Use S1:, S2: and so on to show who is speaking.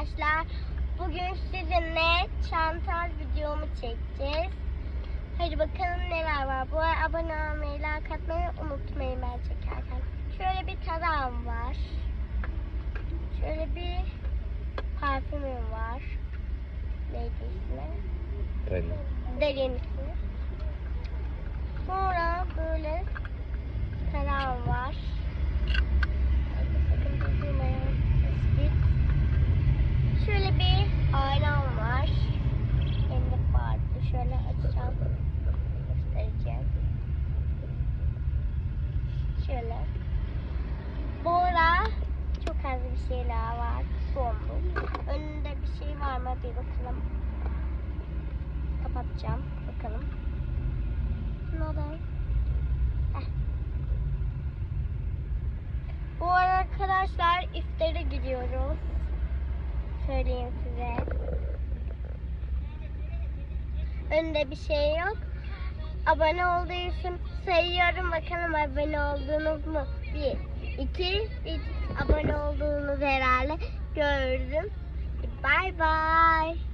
S1: arkadaşlar. Bugün sizinle çantal videomu çekeceğiz. Hadi bakalım neler var. Bu arada abone olmayı, like atmayı unutmayın ben çekerken. Şöyle bir tarağım var. Şöyle bir parfümüm var. Neydi ismi?
S2: Dani.
S1: Derin ismi. Şöyle açacağım. Göstereceğim. Şöyle. Bu ara çok az bir şeyler var. Sondu. Önünde bir şey var mı? Bir bakalım. Kapatacağım. Bakalım. Ne oldu? Bu ara arkadaşlar iftara gidiyoruz. Söyleyeyim size. Önünde bir şey yok. Abone olduğu için sayıyorum. Bakalım abone oldunuz mu? Bir, iki, üç. Abone olduğunuz herhalde gördüm. Bye bye.